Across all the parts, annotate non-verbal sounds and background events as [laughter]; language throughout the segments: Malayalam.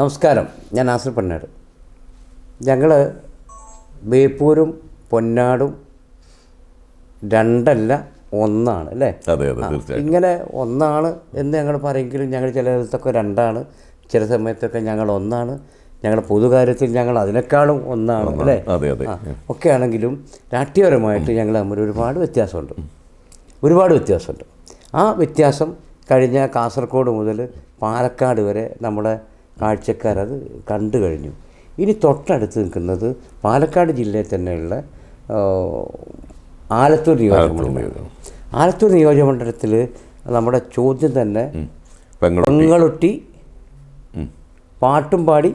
നമസ്കാരം. ഞാൻ നാസർ പന്നാട് ഞങ്ങൾ ബേപ്പൂരും പൊന്നാടും രണ്ടല്ല ഒന്നാണ് അല്ലേ? അതെ അതെ ഇങ്ങനെ ഒന്നാണ് എന്ന് ഞങ്ങൾ പറയെങ്കിലും ഞങ്ങൾ ചില സ്ഥലത്തൊക്കെ രണ്ടാണ് ചില സമയത്തൊക്കെ ഞങ്ങൾ ഒന്നാണ് ഞങ്ങൾ പൊതുകാര്യത്തിൽ ഞങ്ങൾ അതിനേക്കാളും ഒന്നാണ് അല്ലേ? അതെ അതെ. ഒക്കെ ആണെങ്കിലും രാഷ്ട്രീയപരമായിട്ട് ഞങ്ങൾ തമ്മിൽ ഒരുപാട് വ്യത്യാസമുണ്ട്. ഒരുപാട് വ്യത്യാസമുണ്ട്. ആ വ്യത്യാസം കഴിഞ്ഞ കാസർഗോഡ് മുതൽ പാലക്കാട് വരെ നമ്മുടെ കാഴ്ചക്കാരത് കണ്ടു കഴിഞ്ഞു. ഇനി തൊട്ടടുത്ത് നിൽക്കുന്നത് പാലക്കാട് ജില്ലയിൽ തന്നെയുള്ള ആലത്തൂർ നിയോജകമണ്ഡലം ആലത്തൂർ നിയോജകമണ്ഡലത്തിൽ നമ്മുടെ ചോദ്യം തന്നെ പെങ്ങളൊട്ടി. പാട്ടും പാടി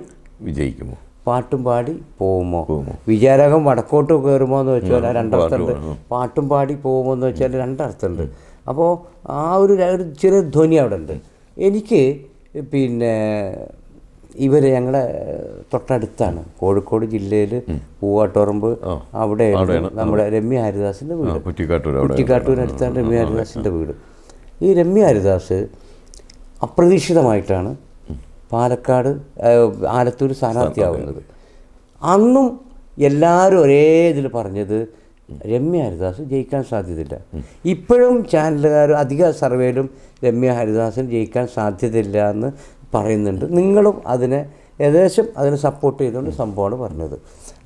വിജയിക്കുമോ? പാട്ടും പാടി പോകുമോ? വിചാരകം വടക്കോട്ട് കയറുമോ എന്ന് വെച്ചാൽ രണ്ടർത്ഥമുണ്ട് പാട്ടും പാടി പോകുമോ എന്ന് വെച്ചാൽ രണ്ടർത്ഥമുണ്ട് അപ്പോൾ ആ ഒരു ചെറിയ ധ്വനി അവിടെ ഉണ്ട് എനിക്ക് പിന്നെ ഇവർ ഞങ്ങളുടെ തൊട്ടടുത്താണ്. കോഴിക്കോട് ജില്ലയിൽ പൂവാട്ടോറമ്പ് അവിടെ നമ്മുടെ രമ്യ ഹരിദാസിന്റെ വീട്. കുറ്റിക്കാട്ടൂരിനടുത്താണ് രമ്യ ഹരിദാസിന്റെ വീട്. ഈ രമ്യ ഹരിദാസ് അപ്രതീക്ഷിതമായിട്ടാണ് പാലക്കാട് ആലത്തൂർ സ്ഥാനാർത്ഥിയാവുന്നത്. അന്നും എല്ലാവരും ഒരേ ഇതിൽ പറഞ്ഞത് രമ്യ ഹരിദാസ് ജയിക്കാൻ സാധ്യതയില്ല. ഇപ്പോഴും ചാനലുകാർ അധിക സർവേയിലും രമ്യ ഹരിദാസിന് ജയിക്കാൻ സാധ്യതയില്ല എന്ന് പറയുന്നുണ്ട്. നിങ്ങളും അതിനെ ഏകദേശം അതിനെ സപ്പോർട്ട് ചെയ്തുകൊണ്ട് സംഭവമാണ് പറഞ്ഞത്.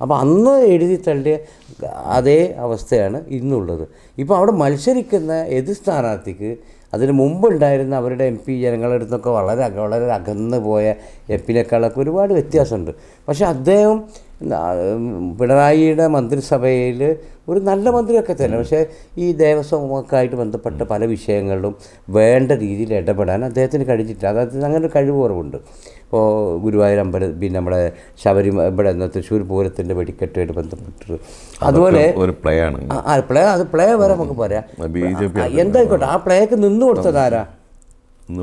അപ്പോൾ അന്ന് എഴുതി തള്ളിയ അതേ അവസ്ഥയാണ് ഇന്നുള്ളത്. ഇപ്പോൾ അവിടെ മത്സരിക്കുന്ന എതിർ സ്ഥാനാർത്ഥിക്ക് അതിന് മുമ്പുണ്ടായിരുന്ന അവരുടെ എം പി ജനങ്ങളുടെ അടുത്തൊക്കെ വളരെ വളരെ അകന്നു പോയ എം ഒരുപാട് വ്യത്യാസമുണ്ട്. പക്ഷേ അദ്ദേഹം പിണറായിയുടെ മന്ത്രിസഭയിൽ ഒരു നല്ല മന്ത്രിയൊക്കെ തന്നെ. പക്ഷേ ഈ ദേവസ്വമൊക്കെ ആയിട്ട് ബന്ധപ്പെട്ട പല വിഷയങ്ങളിലും വേണ്ട രീതിയിൽ ഇടപെടാൻ അദ്ദേഹത്തിന് കഴിഞ്ഞിട്ടില്ല. അതായത് അങ്ങനെ ഒരു കഴിവ് കുറവുണ്ട് ഇപ്പോൾ ഗുരുവായൂർ അമ്പല പിന്നെ നമ്മുടെ ശബരി ഇവിടെ തൃശ്ശൂർ പൂരത്തിന്റെ വെടിക്കെട്ടുമായിട്ട് ബന്ധപ്പെട്ട് അതുപോലെ ഒരു പ്ലേ ആണ്. ആ, പ്ലേ അത് പ്ലേ വരെ നമുക്ക് പറയാം. എന്തായിക്കോട്ടെ ആ പ്ലേക്ക് നിന്ന് കൊടുത്തത്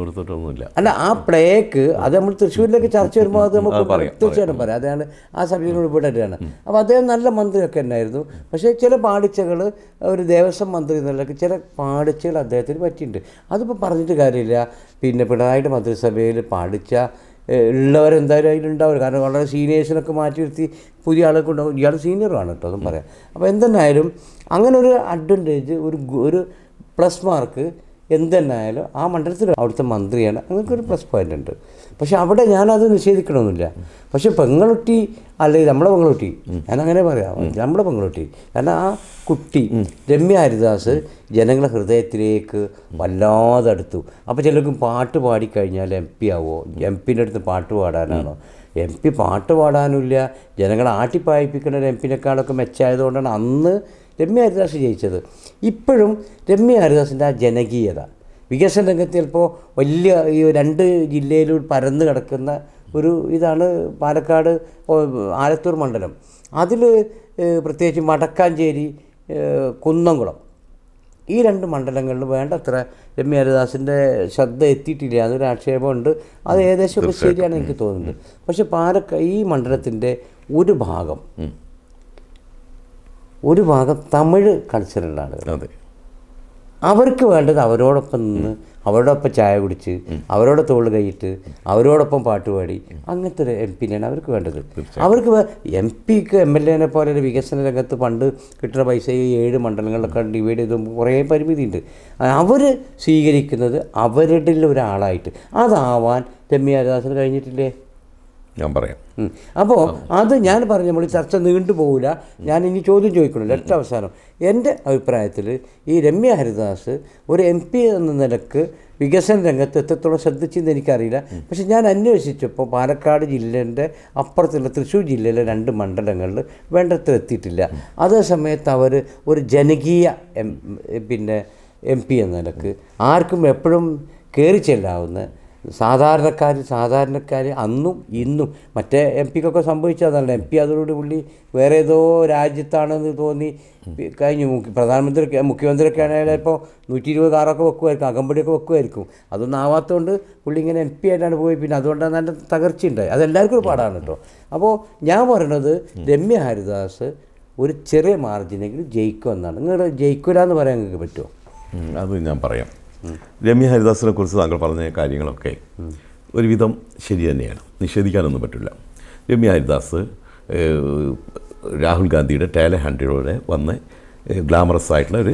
എടുത്തിട്ടൊന്നുമില്ല. അല്ല ആ പ്ലേക്ക് അത് നമ്മൾ തൃശ്ശൂരിലേക്ക് ചർച്ച വരുമ്പോൾ അത് നമുക്ക് തീർച്ചയായിട്ടും പറയാം. അതാണ് ആ സബ്ജക്റ്റിനോട് ഇടുകയാണ് അപ്പോൾ അദ്ദേഹം നല്ല മന്ത്രിയൊക്കെ തന്നെയായിരുന്നു. പക്ഷേ ചില പാടിച്ചകൾ ഒരു ദേവസ്വം മന്ത്രി എന്നുള്ള ചില പാടിച്ചകൾ അദ്ദേഹത്തിന് പറ്റിയിട്ടുണ്ട്. അതിപ്പോൾ പറഞ്ഞിട്ട് കാര്യമില്ല. പിന്നെ പിണറായിട്ട് മന്ത്രിസഭയിൽ പാടിച്ച ഉള്ളവരെന്തായാലും അതിലുണ്ടാവും കാരണം വളരെ സീനിയേഴ്സിനൊക്കെ മാറ്റി നിർത്തി പുതിയ ആളൊക്കെ ഉണ്ടാവും ഇയാൾ സീനിയറുമാണ് കേട്ടോ അതും പറയാം. അപ്പോൾ എന്തെന്നായാലും അങ്ങനെ ഒരു അഡ്വാന്റേജ് ഒരു ഒരു പ്ലസ് മാർക്ക് എന്തെന്നായാലും ആ മണ്ഡലത്തിൽ അവിടുത്തെ മന്ത്രിയാണ്. അങ്ങനത്തെ ഒരു പ്ലസ് പോയിന്റ് ഉണ്ട്. പക്ഷെ അവിടെ ഞാനത് നിഷേധിക്കണമെന്നില്ല. പക്ഷെ പെങ്ങളുട്ടി അല്ലെങ്കിൽ നമ്മളെ ഞാൻ അങ്ങനെ പറയാം. നമ്മുടെ പെങ്ങളുട്ടി. കാരണം ആ കുട്ടി രമ്യ ഹരിദാസ് ജനങ്ങളെ ഹൃദയത്തിലേക്ക് വല്ലാതെ അടുത്തു അപ്പോൾ ചിലർക്കും പാട്ട് പാടിക്കഴിഞ്ഞാൽ എം പി ആവോ? എം പിന്റെ അടുത്ത് പാട്ട് പാടാനാണോ? എം പി പാട്ട് പാടാനുമില്ല. ജനങ്ങളെ ആട്ടിപ്പായിപ്പിക്കുന്ന എം പിനേക്കാളൊക്കെ മെച്ചമായതുകൊണ്ടാണ് അന്ന് രമ്യ ഹരിദാസ് ജയിച്ചത്. ഇപ്പോഴും രമ്യ ഹരിദാസിന്റെ ആ ജനകീയത. വികസന രംഗത്ത് ചിലപ്പോൾ വലിയ ഈ രണ്ട് ജില്ലയിലും പരന്ന് കിടക്കുന്ന ഒരു ഇതാണ് പാലക്കാട് ആലത്തൂർ മണ്ഡലം. അതിൽ പ്രത്യേകിച്ച് മടക്കാഞ്ചേരി കുന്നംകുളം. ഈ രണ്ട് മണ്ഡലങ്ങളിൽ വേണ്ടത്ര രമ്യ ഹരിദാസിന്റെ ശ്രദ്ധ എത്തിയിട്ടില്ല. അതൊരു ആക്ഷേപമുണ്ട്. അത് ഏകദേശം ഒക്കെ ശരിയാണ് എനിക്ക് തോന്നുന്നത് പക്ഷേ പാലക്ക ഈ മണ്ഡലത്തിന്റെ ഒരു ഭാഗം ഒരു ഭാഗം തമിഴ് കൾച്ചറുള്ള ആളുകൾ അതെ. അവർക്ക് വേണ്ടത് അവരോടൊപ്പം നിന്ന് അവരോടൊപ്പം ചായ കുടിച്ച് അവരോട് തോൾ കൈയിട്ട് അവരോടൊപ്പം പാട്ട് പാടി അങ്ങനത്തെ ഒരു എം പിന്നെയാണ് അവർക്ക് വേണ്ടത്. അവർക്ക് എം പിക്ക് എം എൽ എനെ പോലെ ഒരു വികസന രംഗത്ത് പണ്ട് കിട്ടുന്ന പൈസ ഈ ഏഴ് മണ്ഡലങ്ങളിലൊക്കെ ഡിവൈഡ് ചെയ്ത് കുറേ പരിമിതിയുണ്ട്. അവർ സ്വീകരിക്കുന്നത് അവരുടെ ഒരാളായിട്ട്. അതാവാൻ രമ്യ ഹരിദാസിന് കഴിഞ്ഞിട്ടില്ലേ? ഞാൻ പറയാം. അപ്പോൾ അത് ഞാൻ പറഞ്ഞ നമ്മൾ ചർച്ച നീണ്ടു പോകില്ല ഞാൻ ഇനി ചോദ്യം ചോദിക്കണം ഏറ്റവും അവസാനം. എന്റെ അഭിപ്രായത്തിൽ ഈ രമ്യ ഹരിദാസ് ഒരു എം പി എന്ന നിലയ്ക്ക് വികസന രംഗത്ത് എത്രത്തോളം ശ്രദ്ധിച്ചെന്ന് എനിക്കറിയില്ല. പക്ഷെ ഞാൻ അന്വേഷിച്ചപ്പോൾ പാലക്കാട് ജില്ലേന്റെ അപ്പുറത്തുള്ള തൃശ്ശൂർ ജില്ലയിലെ രണ്ട് മണ്ഡലങ്ങളിൽ വേണ്ടത്ര എത്തിയിട്ടില്ല. അതേ സമയത്ത് അവർ ഒരു ജനകീയ എം പിന്നെ എം പി എന്ന നിലയ്ക്ക് ആർക്കും എപ്പോഴും കയറി ചെല്ലാവുന്ന സാധാരണക്കാർ സാധാരണക്കാർ അന്നും ഇന്നും മറ്റേ എം പിക്കൊക്കെ സംഭവിച്ചതല്ല? എം പി അതോടുകൂടി പുള്ളി വേറെ ഏതോ രാജ്യത്താണെന്ന് തോന്നി. കഴിഞ്ഞു. പ്രധാനമന്ത്രി മുഖ്യമന്ത്രിയൊക്കെ ആണെങ്കിൽ ഇപ്പോൾ നൂറ്റി ഇരുപത് കാറൊക്കെ വെക്കുമായിരിക്കും അകമ്പടിയൊക്കെ വെക്കുമായിരിക്കും അതൊന്നും ആവാത്തതുകൊണ്ട് പുള്ളി ഇങ്ങനെ എം പി ആയിട്ടാണ് പോയി. പിന്നെ അതുകൊണ്ടാണ് നല്ല തകർച്ചയുണ്ടായി അതെല്ലാവർക്കും ഒരു പാടാണ് കേട്ടോ. അപ്പോൾ ഞാൻ പറയണത് രമ്യ ഹരിദാസ് ഒരു ചെറിയ മാർജിനെങ്കിലും ജയിക്കുമെന്നാണ്. നിങ്ങൾ ജയിക്കില്ല എന്ന് പറയാൻ നിങ്ങൾക്ക് പറ്റുമോ അത് ഞാൻ പറയാം. രമ്യ ഹരിദാസിനെ കുറിച്ച് താങ്കൾ പറഞ്ഞ കാര്യങ്ങളൊക്കെ ഒരുവിധം ശരി തന്നെയാണ്. നിഷേധിക്കാനൊന്നും പറ്റില്ല. രമ്യ ഹരിദാസ് രാഹുൽ ഗാന്ധിയുടെ ടേല ഹൺഡ്രഡോടെ വന്ന് ഗ്ലാമറസ് ആയിട്ടുള്ള ഒരു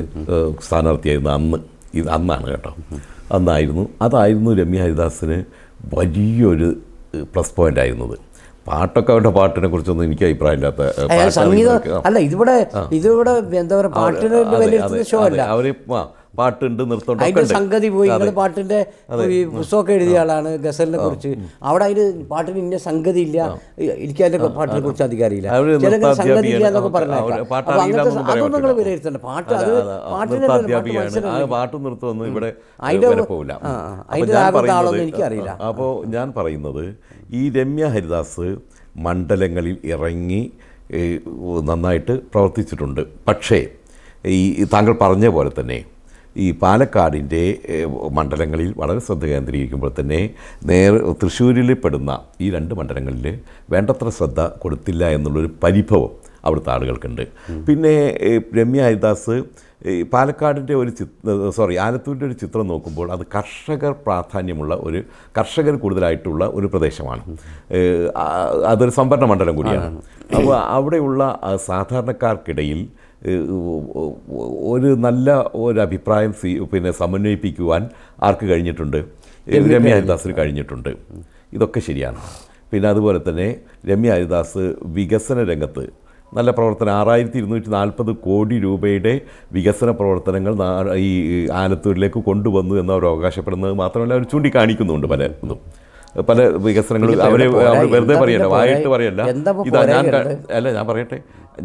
സ്ഥാനാർത്ഥിയായിരുന്നു അന്ന്. ഇത് അന്നാണ് കേട്ടോ. അന്നായിരുന്നു. അതായിരുന്നു രമ്യ ഹരിദാസിന് വലിയൊരു പ്ലസ് പോയിന്റ് ആയിരുന്നത്. പാട്ടൊക്കെ അവരുടെ പാട്ടിനെ കുറിച്ചൊന്നും എനിക്ക് അഭിപ്രായം ഇല്ലാത്ത സംഗീതം അല്ല ഇതിവിടെ ഇതിവിടെ എന്താ പറയുക പാട്ടിന് ഷോ അല്ല. അവർ പാട്ടുണ്ട് നൃത്തം സംഗതി പോയി പാട്ടിന്റെ ഈ പുസ്തകമൊക്കെ എഴുതിയ ആളാണ് ഗസലിനെ കുറിച്ച്. അവിടെ അതിന് പാട്ടിന് ഇന്ന സംഗതി ഇല്ല. എനിക്ക് അതിന്റെ പാട്ടിനെ കുറിച്ച് അധികാരമില്ല. അവർ ചില സംഗതി ഇല്ല എന്നൊക്കെ പറഞ്ഞു. വിലയിരുത്തണ്ട. പാട്ട് അത് നൃത്തമൊന്നും ഇവിടെ പോകില്ല എനിക്കറിയില്ല. അപ്പോൾ ഞാൻ പറയുന്നത് ഈ രമ്യ ഹരിദാസ് മണ്ഡലങ്ങളിൽ ഇറങ്ങി നന്നായിട്ട് പ്രവർത്തിച്ചിട്ടുണ്ട്. പക്ഷേ ഈ താങ്കൾ പറഞ്ഞ പോലെ തന്നെ ഈ പാലക്കാടിന്റെ മണ്ഡലങ്ങളിൽ വളരെ ശ്രദ്ധ കേന്ദ്രീകരിക്കുമ്പോൾ തന്നെ നേർ തൃശ്ശൂരിൽ പെടുന്ന ഈ രണ്ട് മണ്ഡലങ്ങളിൽ വേണ്ടത്ര ശ്രദ്ധ കൊടുത്തില്ല എന്നുള്ളൊരു പരിഭവം അവിടുത്തെ ആളുകൾക്കുണ്ട്. പിന്നെ രമ്യ ഹരിദാസ് പാലക്കാടിന്റെ ഒരു ചിത്ര സോറി ആലത്തൂരിന്റെ ഒരു ചിത്രം നോക്കുമ്പോൾ അത് കർഷകർ പ്രാധാന്യമുള്ള ഒരു കർഷകർ കൂടുതലായിട്ടുള്ള ഒരു പ്രദേശമാണ്. അതൊരു സംഭരണ മണ്ഡലം കൂടിയാണ്. അപ്പോൾ അവിടെയുള്ള സാധാരണക്കാർക്കിടയിൽ ഒരു നല്ല ഒരു അഭിപ്രായം സ്വീ- പിന്നെ സമന്വയിപ്പിക്കുവാൻ ആർക്ക് കഴിഞ്ഞിട്ടുണ്ട്? രമ്യ ഹരിദാസിന് കഴിഞ്ഞിട്ടുണ്ട്. ഇതൊക്കെ ശരിയാണ്. പിന്നെ അതുപോലെ തന്നെ രമ്യ ഹരിദാസ് വികസന രംഗത്ത് നല്ല പ്രവർത്തനം. ആറായിരത്തി ഇരുന്നൂറ്റി നാൽപ്പത് കോടി രൂപയുടെ വികസന പ്രവർത്തനങ്ങൾ ഈ ആലത്തൂരിലേക്ക് കൊണ്ടുവന്നു എന്ന് അവർ അവകാശപ്പെടുന്നത് മാത്രമല്ല അവർ ചൂണ്ടിക്കാണിക്കുന്നുണ്ട് പല ഇതും പല വികസനങ്ങളും അവർ വെറുതെ പറയല്ല വായിട്ട്? പറയല്ല. ഇതാ ഞാൻ അല്ല ഞാൻ പറയട്ടെ.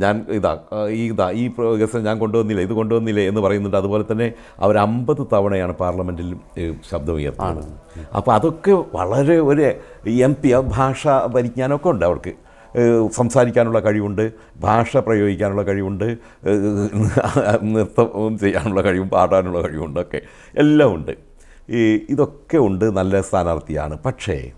ഞാൻ ഇതാ ഈ ഇതാ ഈ വികസനം ഞാൻ കൊണ്ടുവന്നില്ല ഇത് കൊണ്ടുവന്നില്ലേ എന്ന് പറയുന്നുണ്ട്. അതുപോലെ തന്നെ അവർ അമ്പത് തവണയാണ് പാർലമെന്റിൽ ശബ്ദം ശബ്ദമുയർത്തുന്നത്. അപ്പോൾ അതൊക്കെ വളരെ ഒരു എം പി ഭാഷ പരിജ്ഞാനമൊക്കെ ഉണ്ട് അവർക്ക്. സംസാരിക്കാനുള്ള കഴിവുണ്ട് ഭാഷ പ്രയോഗിക്കാനുള്ള കഴിവുണ്ട് നൃത്തം ചെയ്യാനുള്ള കഴിവും പാടാനുള്ള കഴിവുണ്ട് ഒക്കെ. എല്ലാം ഉണ്ട്. ഈ ഇതൊക്കെ ഉണ്ട് നല്ല സ്ഥാനാർത്ഥിയാണ്. പക്ഷേ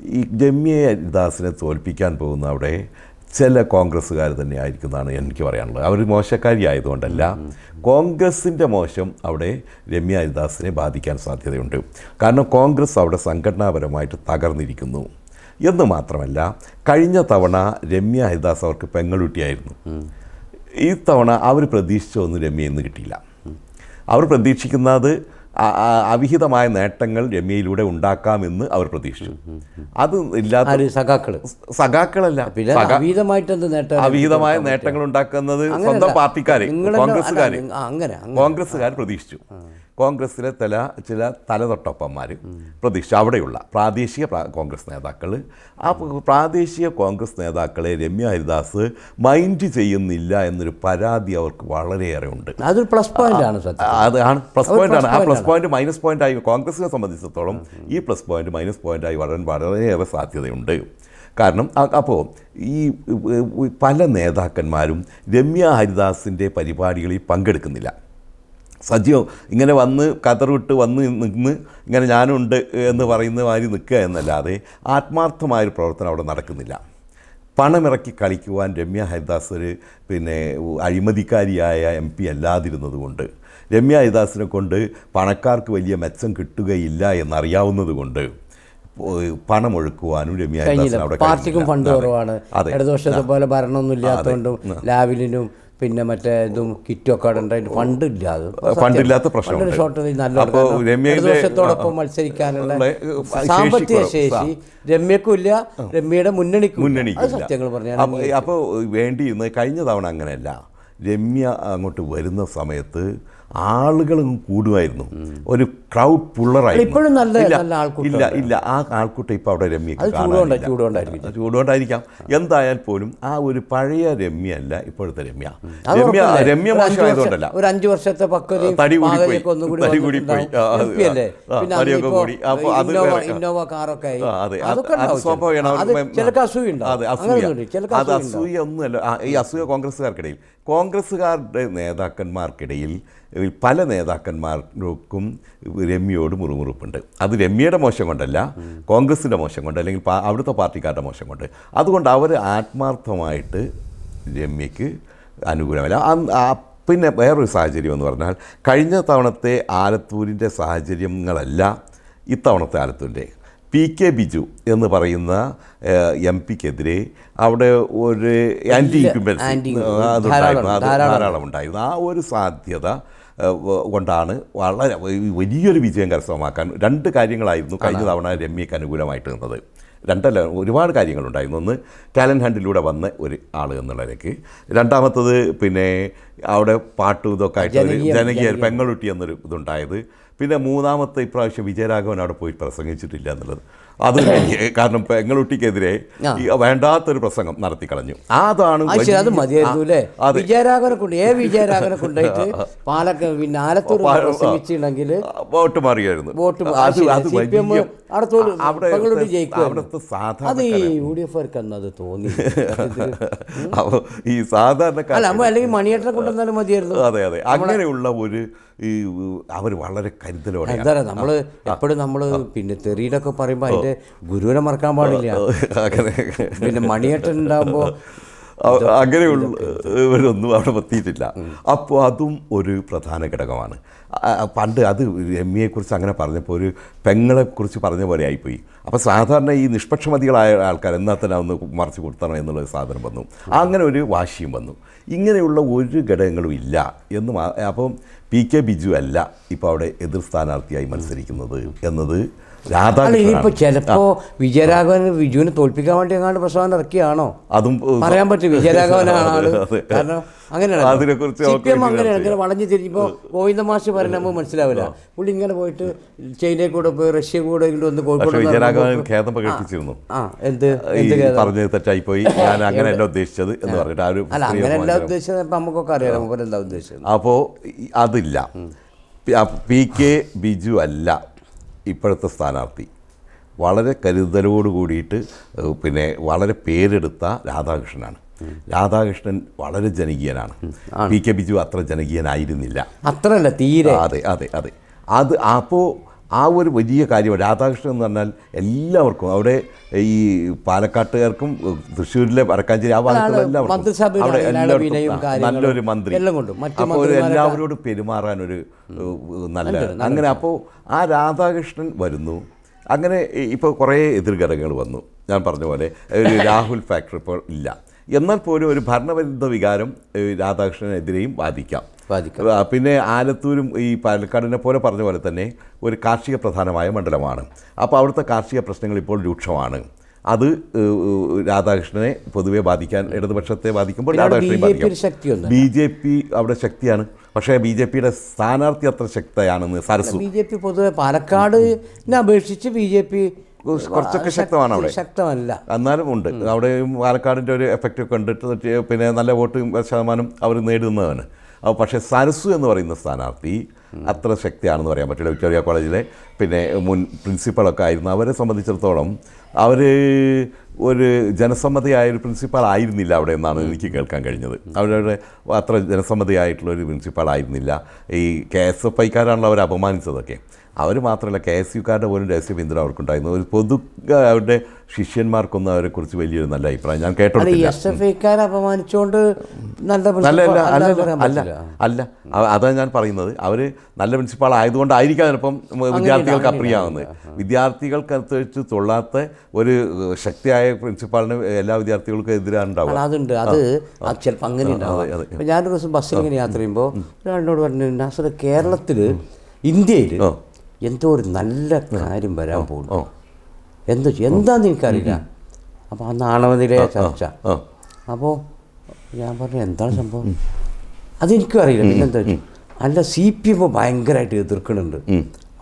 ഈ ജമ്യ ദാസിനെ തോൽപ്പിക്കാൻ പോകുന്ന അവിടെ ചില കോൺഗ്രസ്സുകാർ തന്നെ ആയിരിക്കുന്നതാണ് എനിക്ക് പറയാനുള്ളത്. അവർ മോശക്കാരി ആയതുകൊണ്ടല്ല കോൺഗ്രസിന്റെ മോശം അവിടെ രമ്യ ഹരിദാസിനെ ബാധിക്കാൻ സാധ്യതയുണ്ട്. കാരണം കോൺഗ്രസ് അവിടെ സംഘടനാപരമായിട്ട് തകർന്നിരിക്കുന്നു. എന്ന് മാത്രമല്ല കഴിഞ്ഞ തവണ രമ്യ ഹരിദാസ് അവർക്ക് പെങ്ങളുട്ടിയായിരുന്നു. ഈ തവണ അവർ പ്രതീക്ഷിച്ചൊന്നും രമ്യ ഇന്ന് കിട്ടിയില്ല. അവർ പ്രതീക്ഷിക്കുന്നത് അവിഹിതമായ നേട്ടങ്ങൾ രമ്യയിലൂടെ ഉണ്ടാക്കാമെന്ന് അവർ പ്രതീക്ഷിച്ചു. അത് ഇല്ലാത്ത ആര്? സഖാക്കൾ. സഖാക്കളല്ല. അവിഹിതമായ നേട്ടങ്ങൾ ഉണ്ടാക്കുന്നത് സ്വന്തം പാർട്ടിക്കാര് കോൺഗ്രസ്സുകാർ അങ്ങനെ കോൺഗ്രസ്സുകാർ പ്രതീക്ഷിച്ചു. കോൺഗ്രസ്സിലെ ചില ചില തലതൊട്ടപ്പന്മാർ പ്രതീക്ഷ അവിടെയുള്ള പ്രാദേശിക കോൺഗ്രസ് നേതാക്കൾ ആ പ്രാദേശിക കോൺഗ്രസ് നേതാക്കളെ രമ്യ ഹരിദാസ് മൈൻഡ് ചെയ്യുന്നില്ല എന്നൊരു പരാതി അവർക്ക് വളരെയേറെ ഉണ്ട്. അതൊരു പ്ലസ് പോയിന്റ് ആണ് അതാണ് പ്ലസ് പോയിന്റ് ആണ്. ആ പ്ലസ് പോയിന്റ് മൈനസ് പോയിന്റ് ആയി കോൺഗ്രസിനെ സംബന്ധിച്ചിടത്തോളം ഈ പ്ലസ് പോയിന്റ് മൈനസ് പോയിന്റ് ആയി വളരാൻ വളരെയേറെ സാധ്യതയുണ്ട്. കാരണം അപ്പോൾ ഈ പല നേതാക്കന്മാരും രമ്യ ഹരിദാസിന്റെ പരിപാടികളിൽ പങ്കെടുക്കുന്നില്ല. സജീവം ഇങ്ങനെ വന്ന് കതറിട്ട് വന്ന് നിന്ന് ഇങ്ങനെ ഞാനുണ്ട് എന്ന് പറയുന്ന മാതിരി നിൽക്കുക എന്നല്ലാതെ ആത്മാർത്ഥമായൊരു പ്രവർത്തനം അവിടെ നടക്കുന്നില്ല. പണമിറക്കി കളിക്കുവാൻ രമ്യ ഹരിദാസ് ഒരു പിന്നെ അഴിമതിക്കാരിയായ എം പി അല്ലാതിരുന്നത് കൊണ്ട് രമ്യ ഹരിദാസിനെ കൊണ്ട് പണക്കാർക്ക് വലിയ മെച്ചം കിട്ടുകയില്ല എന്നറിയാവുന്നത് കൊണ്ട് പണമൊഴുക്കുവാനും രമ്യ ഹരിദാസിന് അവിടെ പാർട്ടിക്കും ഫണ്ട്. കുറവാണ്. ഇടതുപക്ഷത്തെ പോലെ ഭരണമൊന്നും ഇല്ലാത്തതുകൊണ്ടും ലാവിലിനും പിന്നെ മറ്റേ ഇതും കിറ്റും ഒക്കെ അവിടെ ഉണ്ടായിട്ട് ഫണ്ട് ഇല്ല അത്. ഫണ്ടില്ലാത്ത പ്രശ്നം ഷോർട്ടേജ് നല്ല ഇടതുപക്ഷത്തോടൊപ്പം മത്സരിക്കാനുള്ള സാമ്പത്തിക ശേഷി രമ്യക്കും ഇല്ല രമ്യയുടെ മുന്നണിക്കും മുന്നണി സത്യങ്ങൾ പറഞ്ഞു അപ്പോൾ വേണ്ടി വേണ്ടിയിരുന്നത് കഴിഞ്ഞ തവണ അങ്ങനെയല്ല. രമ്യ അങ്ങോട്ട് വരുന്ന സമയത്ത് ആളുകളും കൂടുമായിരുന്നു. ഒരു ക്രൗഡ് പുള്ളറായിരുന്നു ഇപ്പോഴും നല്ല ഇല്ല, നല്ല ആൾക്കൂട്ടം ഇല്ല ഇല്ല. ആ ആൾക്കൂട്ടം ഇപ്പോൾ അവിടെ രമ്യ. ചൂടുകൊണ്ടായിരിക്കും. ചൂടുകൊണ്ടായിരിക്കാം. എന്തായാൽ പോലും ആ ഒരു പഴയ രമ്യ അല്ല ഇപ്പോഴത്തെ രമ്യ. രമ്യ? രമ്യ മോശമായതുകൊണ്ടല്ല. ഒരു അഞ്ച് വർഷത്തെ പക്വതയും തടി കൂടി. പോയി. ഇന്നോവ. കാറൊക്കെ ചിലക്ക് അതെ അസൂയ. ഒന്നുമല്ല ഈ അസൂയ കോൺഗ്രസ്സുകാർക്കിടയിൽ. കോൺഗ്രസ്സുകാരുടെ നേതാക്കന്മാർക്കിടയിൽ പല നേതാക്കന്മാർക്കും രമ്യയോട് മുറുമുറുപ്പുണ്ട്. അത് രമ്യയുടെ മോശം കൊണ്ടല്ല കോൺഗ്രസിന്റെ മോശം കൊണ്ട് അല്ലെങ്കിൽ അവിടുത്തെ പാർട്ടിക്കാരുടെ മോശം കൊണ്ട്. അതുകൊണ്ട് അവർ ആത്മാർത്ഥമായിട്ട് രമ്യക്ക് അനുകൂലമല്ല. പിന്നെ വേറൊരു സാഹചര്യം എന്ന് പറഞ്ഞാൽ കഴിഞ്ഞ തവണത്തെ ആലത്തൂരിന്റെ സാഹചര്യങ്ങളല്ല ഇത്തവണത്തെ ആലത്തൂരിന്റെ പി കെ ബിജു എന്ന് പറയുന്ന എം പിക്കെതിരെ അവിടെ ഒരു ആന്റി ഇൻക്യുബൻസ്. അതുണ്ടായിരുന്നു. അത് ധാരാളം. ഉണ്ടായിരുന്നു. ആ ഒരു സാധ്യത കൊണ്ടാണ് വളരെ വലിയൊരു വിജയം കരസ്ഥമാക്കാൻ രണ്ട് കാര്യങ്ങളായിരുന്നു കഴിഞ്ഞ തവണ രമ്യക്ക് അനുകൂലമായിട്ട് നിന്നത്. രണ്ടല്ല ഒരുപാട് കാര്യങ്ങളുണ്ടായിരുന്നു. ഒന്ന് ടാലന്റ് ഹണ്ടിലൂടെ വന്ന ഒരു ആൾ എന്നുള്ളതിലേക്ക് രണ്ടാമത്തത് പിന്നെ അവിടെ പാട്ടും ഇതൊക്കെ ആയിട്ട് ജനകീയം. പെങ്ങളുട്ടി എന്നൊരു ഇതുണ്ടായത്. പിന്നെ മൂന്നാമത്തെ ഇപ്രാവശ്യം വിജയരാഘവൻ അവിടെ പോയി പ്രസംഗിച്ചിട്ടില്ല എന്നുള്ളത്. അത് കാരണം പെങ്ങളുട്ടിക്കെതിരെ വേണ്ടാത്തൊരു പ്രസംഗം നടത്തി കളഞ്ഞു അതാണ് അത് മതിയായിരുന്നു അല്ലേ? വിജയരാഘവനെ കൊണ്ട് ഏ വിജയരാഘവനെ കൊണ്ടായിട്ട് പാലക്ക പിന്നെ ആലത്തൂർ പ്രസംഗിച്ചിട്ടുണ്ടെങ്കിൽ വോട്ട് മാറിയായിരുന്നു. വോട്ട് അത് യു ഡി എഫ് അന്ന് അത് തോന്നി. [laughs] ഈ സാധാരണ അല്ലെങ്കിൽ മണിയേട്ടനെ കൊണ്ടുവന്നാലും മതിയായിരുന്നു. അതെ അതെ. അങ്ങനെയുള്ള ഒരു ഈ അവർ വളരെ കരുതലോടെ എന്താ നമ്മൾ എപ്പോഴും നമ്മൾ പിന്നെ തെറിയിലൊക്കെ പറയുമ്പോൾ അതിന്റെ ഗുരുവിനെ മറക്കാൻ പാടില്ല. പിന്നെ മണിയേട്ടൻ ഉണ്ടാകുമ്പോ അ- അങ്ങനെയുള്ള ഇവരൊന്നും അവിടെ എത്തിയിട്ടില്ല അപ്പോൾ അതും ഒരു പ്രധാന ഘടകമാണ്. പണ്ട് അത് രമ്യയെക്കുറിച്ച് അങ്ങനെ പറഞ്ഞപ്പോൾ ഒരു പെങ്ങളെക്കുറിച്ച് പറഞ്ഞ പോലെ ആയിപ്പോയി. അപ്പോൾ സാധാരണ ഈ നിഷ്പക്ഷമതികളായ ആൾക്കാർ എന്നാൽ തന്നെ ഒന്ന് മറിച്ച് കൊടുത്തണം എന്നുള്ള സാധനം വന്നു. അങ്ങനെ ഒരു വാശിയും വന്നു. ഇങ്ങനെയുള്ള ഒരു ഘടകങ്ങളും ഇല്ല എന്ന് അപ്പം പി കെ ബിജു അല്ല ഇപ്പോൾ അവിടെ എതിർ സ്ഥാനാർത്ഥിയായി മത്സരിക്കുന്നത് എന്നത് അല്ല ഇനിയിപ്പോ ചിലപ്പോ വിജയരാഘവൻ വിജുവിനെ തോൽപ്പിക്കാൻ വേണ്ടി എങ്ങാണ്ട് പ്രസവം ഇറക്കിയാണോ അതും പറയാൻ പറ്റും വിജയരാഘവനാണ് ആൾ. കാരണം അങ്ങനെയാണ് ഇങ്ങനെ വളഞ്ഞു തിരിഞ്ഞപ്പോൾ ഗോവിന്ദ മാഷ് പറയുന്നത് മനസ്സിലാവില്ല. പുള്ളി ഇങ്ങനെ പോയിട്ട് ചൈനയിൽ കൂടെ പോയി റഷ്യ കൂടെ വന്ന് കോഴിക്കോട് വിജയരാഘവൻ ഖേദം പ്രകടിപ്പിച്ചിരുന്നു. എന്ത് തെറ്റായി പോയി ഞാൻ അങ്ങനെയല്ല ഉദ്ദേശിച്ചത് എന്ന് പറഞ്ഞിട്ട് ആ ഒരു അല്ല ഉദ്ദേശിച്ചത് നമുക്കൊക്കെ അറിയാം നമുക്ക് എന്താ ഉദ്ദേശിച്ചത്? അപ്പോൾ അതില്ല. പി കെ ബിജു അല്ല. ഇപ്പോഴത്തെ സ്ഥാനാർത്ഥി. വളരെ കരുതലോട് കൂടിയിട്ട് പിന്നെ വളരെ പേരെടുത്ത രാധാകൃഷ്ണനാണ്. രാധാകൃഷ്ണൻ വളരെ ജനകീയനാണ്. പി കെ ബിജു അത്ര ജനകീയനായിരുന്നില്ല. അത്രല്ല തീരെ. അതെ അതെ അതെ. അത് അപ്പോൾ ആ ഒരു വലിയ കാര്യം രാധാകൃഷ്ണൻ എന്ന് പറഞ്ഞാൽ എല്ലാവർക്കും അവിടെ ഈ പാലക്കാട്ടുകാർക്കും തൃശ്ശൂരിലെ വടക്കാഞ്ചേരി ആ ഭാഗത്തുള്ള എല്ലാവർക്കും അവിടെ എല്ലാവർക്കും നല്ലൊരു മന്ത്രി. അപ്പോൾ ഒരു എല്ലാവരോടും പെരുമാറാനൊരു നല്ല അങ്ങനെ അപ്പോൾ ആ രാധാകൃഷ്ണൻ വരുന്നു. അങ്ങനെ ഇപ്പോൾ കുറേ എതിർഘടകങ്ങൾ വന്നു. ഞാൻ പറഞ്ഞ പോലെ ഒരു രാഹുൽ ഫാക്ടർ ഇപ്പോൾ ഇല്ല. എന്നാൽ പോലും ഒരു ഭരണവിരുദ്ധ വികാരം രാധാകൃഷ്ണനെതിരെയും ബാധിക്കാം ബാധിക്കാം പിന്നെ ആലത്തൂരും ഈ പാലക്കാടിനെ പോലെ പറഞ്ഞ പോലെ തന്നെ ഒരു കാർഷിക പ്രധാനമായ മണ്ഡലമാണ്. അപ്പോൾ അവിടുത്തെ കാർഷിക പ്രശ്നങ്ങൾ ഇപ്പോൾ രൂക്ഷമാണ്. അത് രാധാകൃഷ്ണനെ പൊതുവെ ബാധിക്കാൻ ഇടതുപക്ഷത്തെ ബാധിക്കുമ്പോൾ രാധാകൃഷ്ണൻ രാധാകൃഷ്ണനെ ബാധിക്കും. ബി ജെ പി അവിടെ ശക്തിയാണ്. പക്ഷേ ബി ജെ പിയുടെ സ്ഥാനാർത്ഥി അത്ര ശക്തയാണെന്ന് സരസു. ബി ജെ പി പൊതുവെ പാലക്കാടിനെ അപേക്ഷിച്ച് ബി ജെ പി കുറച്ചൊക്കെ ശക്തമാണ് അവിടെ. ശക്തമല്ല. എന്നാലും ഉണ്ട്. അവിടെ പാലക്കാടിന്റെ ഒരു എഫക്റ്റ് ഒക്കെ ഉണ്ട്. പിന്നെ നല്ല വോട്ട് ശതമാനം അവർ നേടുന്നതാണ് അപ്പോൾ പക്ഷേ സരസു എന്ന് പറയുന്ന സ്ഥാനാർത്ഥി അത്ര ശക്തിയാണെന്ന് പറയാൻ പറ്റില്ല. വിക്ടോറിയ കോളേജിലെ പിന്നെ മുൻ പ്രിൻസിപ്പളൊക്കെ ആയിരുന്നു. അവരെ സംബന്ധിച്ചിടത്തോളം അവർ ഒരു ജനസമ്മതിയായ ഒരു പ്രിൻസിപ്പാൾ ആയിരുന്നില്ല അവിടെ എന്നാണ് എനിക്ക് കേൾക്കാൻ കഴിഞ്ഞത്. അവരവരുടെ അത്ര ജനസമ്മതിയായിട്ടുള്ള ഒരു പ്രിൻസിപ്പാൾ ആയിരുന്നില്ല. ഈ കെ എസ് എഫ് ഐക്കാരാണല്ലോ അവർ അപമാനിച്ചതൊക്കെ. അവർ മാത്രമല്ല കെ എസ് യുക്കാരുടെ പോലും രഹസ്യ പിന്തുണ അവർക്കുണ്ടായിരുന്നു. ഒരു പൊതു അവരുടെ ശിഷ്യന്മാർക്കൊന്നും അവരെക്കുറിച്ച് വലിയൊരു നല്ല അഭിപ്രായം ഞാൻ കേട്ടിട്ടില്ല അപമാനിച്ചുകൊണ്ട് നല്ല അല്ല അല്ല അല്ല അതാണ് ഞാൻ പറയുന്നത്. അവർ നല്ല പ്രിൻസിപ്പാൾ ആയതുകൊണ്ടായിരിക്കാം ചിലപ്പം വിദ്യാർത്ഥികൾക്ക് അപ്രിയാവുന്നത്. വിദ്യാർത്ഥികൾക്കനുസരിച്ച് തൊള്ളാത്ത ഒരു ശക്തിയായ പ്രിൻസിപ്പാളിന് എല്ലാ വിദ്യാർത്ഥികൾക്കും എതിരാണ്ടാവും അതുണ്ട്. അത് ചിലപ്പോൾ അങ്ങനെ ഉണ്ടാവും ഞാനൊരു ദിവസം ബസ്സിൽ ഇങ്ങനെ യാത്ര ചെയ്യുമ്പോൾ ഒരാളിനോട് പറഞ്ഞു നാസർ കേരളത്തിൽ ഇന്ത്യയിൽ. എന്തോ ഒരു നല്ല കാര്യം വരാൻ പോകുന്നു. എന്തോ എന്താന്ന് എനിക്കറിയില്ല. അപ്പോൾ ആ നാണവനിലെ ചർച്ച. അപ്പോൾ ഞാൻ പറഞ്ഞു എന്താണ് സംഭവം? അതെനിക്കും അറിയില്ല. പിന്നെന്താ അല്ല സി പി എം ഭയങ്കരമായിട്ട് എതിർക്കുന്നുണ്ട്.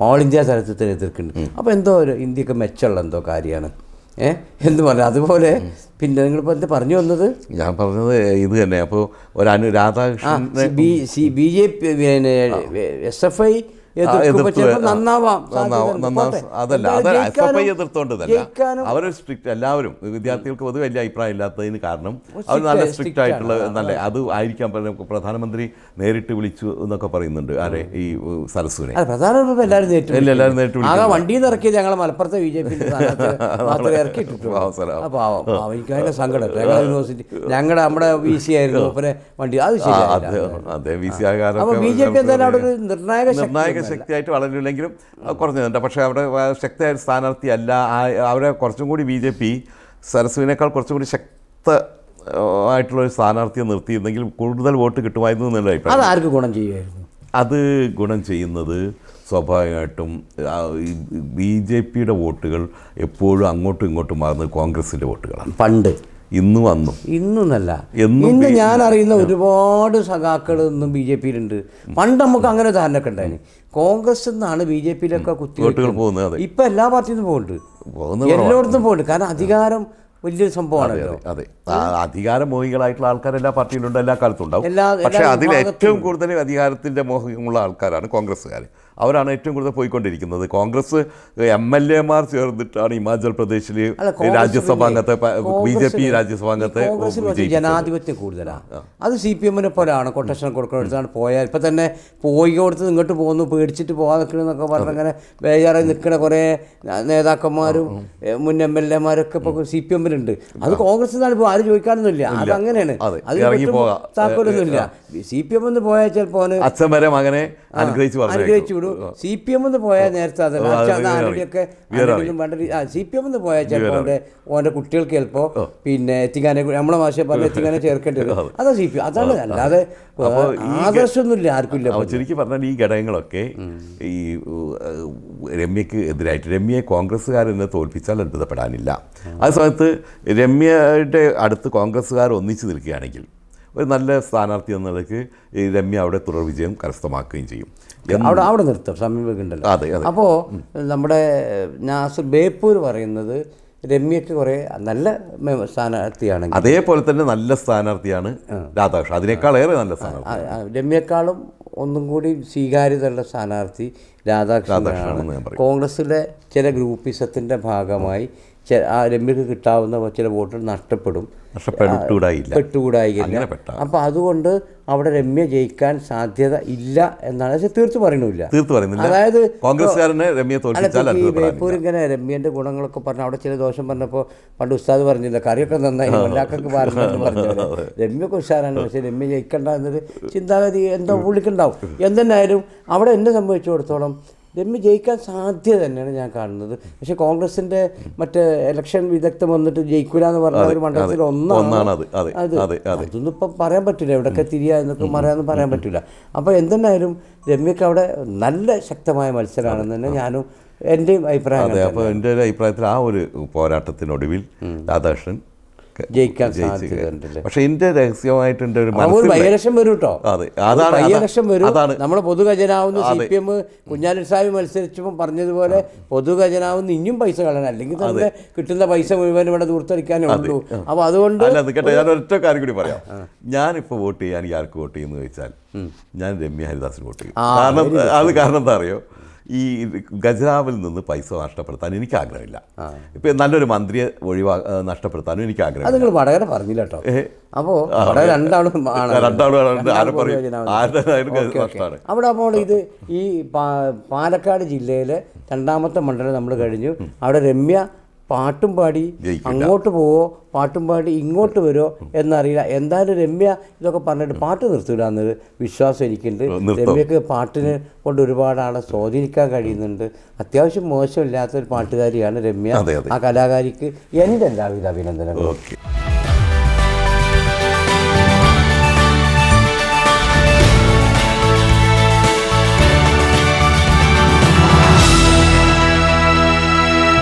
ഓൾ ഇന്ത്യ തലത്തിൽ തന്നെ എതിർക്കുന്നുണ്ട്. അപ്പോൾ എന്തോ ഒരു ഇന്ത്യയ്ക്ക് മെച്ചമുള്ള എന്തോ കാര്യമാണ്. ഏ? എന്ന് പറഞ്ഞു അതുപോലെ പിന്നെ നിങ്ങളിപ്പോൾ എന്താ പറഞ്ഞു വന്നത്? ഞാൻ പറഞ്ഞത് ഇത് തന്നെ. അപ്പോൾ ഒരു ആ B C B J P പിന്നെ എസ് എഫ് ഐ അതല്ല എന്തായാലും അത് എസ് എഫ് ഐ എതിർത്തോണ്ടതല്ല അവർ സ്ട്രിക്റ്റ് എല്ലാവരും വിദ്യാർത്ഥികൾക്ക് പൊതുവെ വലിയ അഭിപ്രായം ഇല്ലാത്തതിന് കാരണം അവർ നല്ല സ്ട്രിക്റ്റ് ആയിട്ടുള്ള നല്ല അത്. ആയിരിക്കാം പറഞ്ഞ പ്രധാനമന്ത്രി നേരിട്ട് വിളിച്ചു എന്നൊക്കെ പറയുന്നുണ്ട് ആരെ ഈ സരസുവിനെ പ്രധാനമന്ത്രി എല്ലാവരും നേരിട്ട് ഇല്ല, എല്ലാവരും നേരിട്ട് ആകെ വിളിക്കുന്നു. വണ്ടിയിൽ നിന്ന് ഇറക്കിയത് ഞങ്ങളെ മലപ്പുറത്തെ ബി ജെ പി [laughs] എനിക്ക് ഭയങ്കര സങ്കടം. യൂണിവേഴ്സിറ്റി ഞങ്ങളുടെ നമ്മുടെ വി സി ആയിരുന്നു പിന്നെ വണ്ടി. അത് ബി ജെ പി എന്തായാലും അവിടെ ഒരു നിർണായക നിർണായക ശക്തിയായിട്ട് വളരില്ലെങ്കിലും കുറഞ്ഞിട്ടുണ്ട്. പക്ഷേ അവിടെ ശക്തിയായ സ്ഥാനാർത്ഥി അല്ല അവിടെ അവരെ കുറച്ചും കൂടി ബി ജെ പി സരസുവിനേക്കാൾ കുറച്ചും കൂടി ശക്ത ആയിട്ടുള്ള ഒരു സ്ഥാനാർത്ഥിയെ നിർത്തിയിരുന്നെങ്കിൽ കൂടുതൽ വോട്ട് കിട്ടുമായിരുന്നു എന്നുള്ള അഭിപ്രായം. അത് ആർക്ക് ഗുണം ചെയ്യുമായിരുന്നു? അത് ഗുണം ചെയ്യുന്നത് സ്വാഭാവികമായിട്ടും ബി ജെ പിയുടെ വോട്ടുകൾ എപ്പോഴും അങ്ങോട്ടും ഇങ്ങോട്ടും മാറുന്നത് കോൺഗ്രസിന്റെ വോട്ടുകളാണ്. പണ്ട്. ഇന്നും വന്നു. ഇന്നല്ല ഇന്ന് ഞാൻ അറിയുന്ന ഒരുപാട് സഖാക്കൾ ഇന്നും ബി ജെ പിയിലുണ്ട്. പണ്ട് നമുക്ക് അങ്ങനെ ധാരണയൊക്കെ ഉണ്ടായിരുന്നു കോൺഗ്രസ് നിന്നാണ് ബി ജെ പിയിലൊക്കെ കുത്തി വോട്ടുകൾ പോകുന്നത് ഇപ്പൊ എല്ലാ പാർട്ടിയിൽ നിന്നും പോകുന്നുണ്ട് എല്ലായിടത്തും പോകുന്നുണ്ട് കാരണം അധികാരം വലിയൊരു സംഭവമാണല്ലോ. അതെ അധികാര മോഹികളായിട്ടുള്ള ആൾക്കാർ എല്ലാ പാർട്ടിയിലുണ്ട് എല്ലാ കാലത്തും ഉണ്ടാവും. പക്ഷെ പക്ഷേ അതിൽ ഏറ്റവും കൂടുതൽ അധികാരത്തിന്റെ മോഹമുള്ള ആൾക്കാരാണ് കോൺഗ്രസ്സുകാർ അവരാണ് ഏറ്റവും കൂടുതൽ പോയിക്കൊണ്ടിരിക്കുന്നത്. കോൺഗ്രസ് എം എൽ എമാർ ചേർന്നിട്ടാണ് ഹിമാചൽ പ്രദേശിൽ രാജ്യസഭാംഗത്തെ ബി ജെ പി കോൺഗ്രസ്സിന് രാജ്യസഭാ അംഗത്തെ കോൺഗ്രസിൽ കുറച്ച് വിജയിപ്പിച്ചത്. ജനാധിപത്യം കൂടുതലാണ് അത് സി പി എമ്മിനെ പോലെയാണ്. കൊട്ടേഷൻ കൊടുക്കുന്നിടത്താണ് പോയാൽ. ഇപ്പം തന്നെ പോയി കൊടുത്ത് ഇങ്ങോട്ട് പോകുന്നു പേടിച്ചിട്ട് പോകാൻ നിൽക്കണമെന്നൊക്കെ പറഞ്ഞ് അങ്ങനെ ബേജാറായി നിൽക്കുന്ന കുറേ നേതാക്കന്മാരും മുൻ എം എൽ എമാരൊക്കെ ഇപ്പോൾ സി പി എമ്മിലുണ്ട്. അത് കോൺഗ്രസ് നിന്നാണ് ഇപ്പോൾ ആരും ചോദിക്കാനൊന്നുമില്ല. അത് അങ്ങനെയാണ്. അതെ. താക്കോലൊന്നുമില്ല. സി പി എം എന്ന് പോയാൽ ചിലപ്പോൾ അച്ഛൻ വരെ മകനെ അനുഗ്രഹിച്ചു അനുഗ്രഹിച്ചു വിടും. സി പി എം എന്ന് പോയാൽ നേരത്തെ അതല്ല ഓ, അത് അച്ഛൻ വേറെ ആരുടെയൊക്കെ വേറെ ആരുടെയും വേണ്ട രീതി- ആ സി പി എം എന്ന് പോയാൽ ചിലപ്പോൾ അവന്റെ ഓന്റെ കുട്ടികൾക്ക് ചിലപ്പോൾ പിന്നെ എത്തിക്കാനെ നമ്മളെ ഭാഷ പറഞ്ഞ എത്തിക്കാനെ ചേർക്കേണ്ടി വരും. അതാ. സി പി അതാണ് അല്ലാതെ ആദർശമൊന്നുമില്ല ആർക്കും ഇല്ല ശരിക്കും പറഞ്ഞാൽ ഈ ഘടകങ്ങളൊക്കെ ഈ രമ്യക്ക് എതിരായിട്ട് രമ്യയെ കോൺഗ്രസ്സുകാരെന്നെ തോൽപ്പിച്ചാൽ അത്ഭുതപ്പെടാനില്ല ആ സമയത്ത് രമ്യയുടെ അടുത്ത് കോൺഗ്രസ്സുകാർ ഒന്നിച്ചു നിൽക്കുകയാണെങ്കിൽ ഒരു നല്ല സ്ഥാനാർത്ഥി എന്ന നിലയ്ക്ക് ഈ രമ്യ അവിടെ തുടർ വിജയം കരസ്ഥമാക്കുകയും ചെയ്യും. അവിടെ അവിടെ നിർത്തും സമീപമുണ്ടല്ലോ അതെ അതെ. അപ്പോൾ നമ്മുടെ നാസർ ബേപ്പൂർ പറയുന്നത് രമ്യക്ക് കുറേ നല്ല സ്ഥാനാർത്ഥിയാണ് അതേപോലെ തന്നെ നല്ല സ്ഥാനാർത്ഥിയാണ് രാധാകൃഷ്ണൻ. അതിനേക്കാളേറെ നല്ല സ്ഥാനാർത്ഥി രമ്യക്കാളും ഒന്നും കൂടി സ്വീകാര്യതയുള്ള സ്ഥാനാർത്ഥി രാധാകൃഷ്ണൻ രാധാകൃഷ്ണനാണ് കോൺഗ്രസിലെ ചില ഗ്രൂപ്പിസത്തിന്റെ ഭാഗമായി ആ രമ്യക്ക് കിട്ടാവുന്ന ചില വോട്ടുകൾ നഷ്ടപ്പെടും. പെട്ടുകൂടായില്ല. അപ്പോൾ അതുകൊണ്ട് അവിടെ രമ്യ ജയിക്കാൻ സാധ്യത ഇല്ല എന്നാണ്. പക്ഷെ തീർത്ത് പറയണില്ല തീർത്ത് പറയുന്നില്ല. അതായത് കോൺഗ്രസ്സുകാരനെ രമ്യ ഇങ്ങനെ രമ്യന്റെ ഗുണങ്ങളൊക്കെ പറഞ്ഞു അവിടെ ചില ദോഷം പറഞ്ഞപ്പോൾ പണ്ട് ഉസ്താദ് പറഞ്ഞില്ല കറിയൊക്കെ നന്നായി മല്ലാക്കൊക്കെ പറഞ്ഞു പറഞ്ഞു [laughs] രമ്യൊക്കെ ഉഷാറാണ് പക്ഷേ രമ്യ ജയിക്കണ്ട എന്നൊരു ചിന്താഗതി എന്തോ പുള്ളിക്കുണ്ടാവും. എന്തെന്നായാലും അവിടെ എന്നെ സംഭവിച്ചിടത്തോളം രമ്യ ജയിക്കാൻ സാധ്യത തന്നെയാണ് ഞാൻ കാണുന്നത്. പക്ഷെ കോൺഗ്രസിന്റെ മറ്റേ ഇലക്ഷൻ വിദഗ്ധം വന്നിട്ട് ജയിക്കൂല എന്ന് പറഞ്ഞ ഒരു മണ്ഡലത്തിൽ ഒന്നാണ്. അത്. അതെ അതെ അതെ അതൊന്നും ഇപ്പം പറയാൻ പറ്റില്ല. എവിടെയൊക്കെ തിരിയാ എന്നൊക്കെ പറയാന്ന് പറയാൻ പറ്റില്ല. അപ്പോൾ എന്തെന്നായാലും രമ്യക്ക് അവിടെ നല്ല ശക്തമായ മത്സരമാണെന്ന് തന്നെ ഞാനും എന്റെയും അഭിപ്രായം അതെ അപ്പോൾ എന്റെ ഒരു അഭിപ്രായത്തിൽ ആ ഒരു പോരാട്ടത്തിനൊടുവിൽ രാധാകൃഷ്ണൻ ജയിക്കാൻ ജയിച്ച് പക്ഷെ പക്ഷേ എന്റെ രഹസ്യമായിട്ട് ഒരു വരും കേട്ടോ അതെ അതാണ് ബൈലക്ഷൻ വരും. നമ്മുടെ പൊതുഖജനാവുന്ന C P M Kunjali Sahib മത്സരിച്ചപ്പോൾ പറഞ്ഞതുപോലെ പൊതുഖജനാവുന്ന ഇനിയും പൈസ കളയണം. അല്ലെങ്കിൽ തന്നെ കിട്ടുന്ന പൈസ മുഴുവൻ ഇവിടെ ദൂർത്തടിക്കാനേ ഉള്ളൂ. അപ്പോൾ അതുകൊണ്ട് അല്ല നിൽക്കട്ടെ ഞാൻ ഒറ്റ കാര്യം കൂടി പറയാം. ഞാനിപ്പോൾ വോട്ട് ചെയ്യാൻ ആർക്ക് വോട്ട് ചെയ്യുന്നു ചോദിച്ചാൽ ഞാൻ രമ്യ ഹരിദാസിന് വോട്ട് ചെയ്യും. കാരണം അത് കാരണം എന്താ അറിയോ? ഈ ഖജനാവിൽ നിന്ന് പൈസ നഷ്ടപ്പെടുത്താൻ എനിക്ക് ആഗ്രഹമില്ല ഇപ്പം നല്ലൊരു മന്ത്രിയെ ഒഴിവാ നഷ്ടപ്പെടുത്താനും എനിക്ക് ആഗ്രഹം നിങ്ങൾ വടകര പറഞ്ഞില്ല കേട്ടോ. അപ്പോൾ രണ്ടാളും. അവിടെ അപ്പോൾ ഇത് ഈ പാലക്കാട് ജില്ലയിലെ രണ്ടാമത്തെ മണ്ഡലം നമ്മൾ കഴിഞ്ഞു. അവിടെ രമ്യ പാട്ടും പാടി അങ്ങോട്ട് പോവോ പാട്ടും പാടി ഇങ്ങോട്ട് വരുമോ എന്നറിയില്ല. എന്തായാലും രമ്യ ഇതൊക്കെ പറഞ്ഞിട്ട് പാട്ട് നിർത്തില്ല എന്നൊരു വിശ്വാസം എനിക്കുണ്ട്. രമ്യക്ക് പാട്ടിനെ കൊണ്ട് ഒരുപാട് ആളെ സ്വാധീനിക്കാൻ കഴിയുന്നുണ്ട്. അത്യാവശ്യം മോശമില്ലാത്തൊരു പാട്ടുകാരിയാണ് രമ്യ. ആ കലാകാരിക്ക് എന്റെ എല്ലാവിധ അഭിനന്ദനങ്ങളും.